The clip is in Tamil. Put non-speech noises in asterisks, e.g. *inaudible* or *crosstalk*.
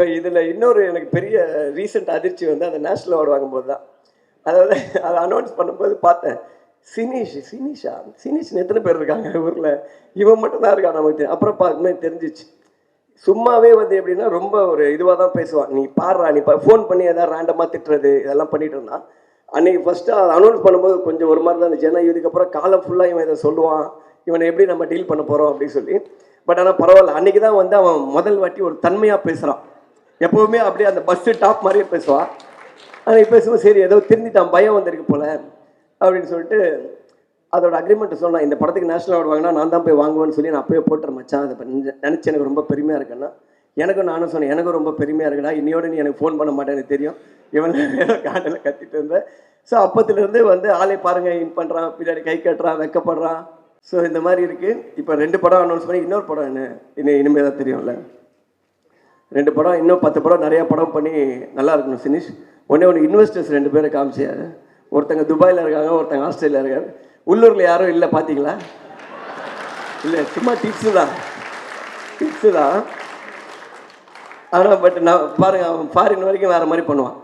இப்போ இதில் இன்னொரு எனக்கு பெரிய ரீசெண்ட் அதிர்ச்சி வந்து அந்த நேஷ்னல் அவார்டு வாங்கும்போது தான் அதாவது அதை அனௌன்ஸ் பண்ணும்போது பார்த்தேன். சினிஷ் சினிஷா? சினிஷ் எத்தனை பேர் இருக்காங்க ஊரில்? இவன் மட்டும் தான் இருக்கான் நமக்கு அப்புறம் பார்க்கணுமே தெரிஞ்சிச்சு. சும்மாவே வந்து எப்படின்னா ரொம்ப ஒரு இதுவாக தான் பேசுவான். நீ பாடுறா நீ ஃபோன் பண்ணி ஏதாவது ரேண்டமாக திட்டுறது இதெல்லாம் பண்ணிட்டு இருந்தான். அன்னைக்கு ஃபஸ்ட்டு அதை அனௌன்ஸ் பண்ணும்போது கொஞ்சம் ஒரு மாதிரி தான் இருந்துச்சு. ஏன்னா இதுக்கப்புறம் காலம் ஃபுல்லாக இவன் இதை சொல்லுவான். இவனை எப்படி நம்ம டீல் பண்ண போகிறோம் அப்படின்னு சொல்லி. பட் ஆனால் பரவாயில்ல. அன்றைக்கி தான் வந்து அவன் முதல் வாட்டி ஒரு தன்மையாக பேசுகிறான் எப்போவுமே அப்படியே அந்த பஸ்ஸு டாப் மாதிரியே பேசுவான் ஆனால் பேசுவோம் சரி ஏதோ திருந்திட்டான் பயம் வந்திருக்கு போல அப்படின்னு சொல்லிட்டு அதோட அக்ரிமெண்ட் சொன்னான் இந்த படத்துக்கு நேஷனல் அவார்டு வாங்கினா நான் தான் போய் வாங்குவேன்னு சொல்லி நான் அப்பயே போட்டுற மச்சான். அதை நினச்சி எனக்கு ரொம்ப பெருமையாக இருக்குன்னா எனக்கும் நானும் சொன்னேன் எனக்கும் ரொம்ப பெருமையாக இருக்குடா இன்னையோட நீ எனக்கு ஃபோன் பண்ண மாட்டேன்னு தெரியும். இவன் *laughs* காட்டில் கத்திட்டு இருந்தேன். ஸோ அப்பத்துலேருந்து வந்து ஆளை பாருங்க இன் பண்ணுறான் பின்னாடி கை கட்டுறான் வெக்கப்படுறான். ஸோ இந்த மாதிரி இருக்குது இப்போ ரெண்டு படம் அனௌன்ஸ் பண்ணி இன்னொரு படம் என்ன? இனி இனிமேல் தான் தெரியும்ல. ரெண்டு படம் இன்னும் பத்து படம் நிறையா படம் பண்ணி நல்லா இருக்கணும் சினிஷ் ஒன்றே ஒன்று இன்வெஸ்டர்ஸ் ரெண்டு பேரை காமிச்சார். ஒருத்தங்க துபாயில் இருக்காங்க ஒருத்தங்க ஆஸ்திரேலியா இருக்காங்க உள்ளூரில் யாரும் இல்லை பார்த்தீங்களா இல்லை சும்மா டிப்ஸு தான். டிப்ஸு தான். ஆனால் பட் நான் பாருங்க அவன் ஃபாரின் வரைக்கும் வேறு மாதிரி பண்ணுவான்.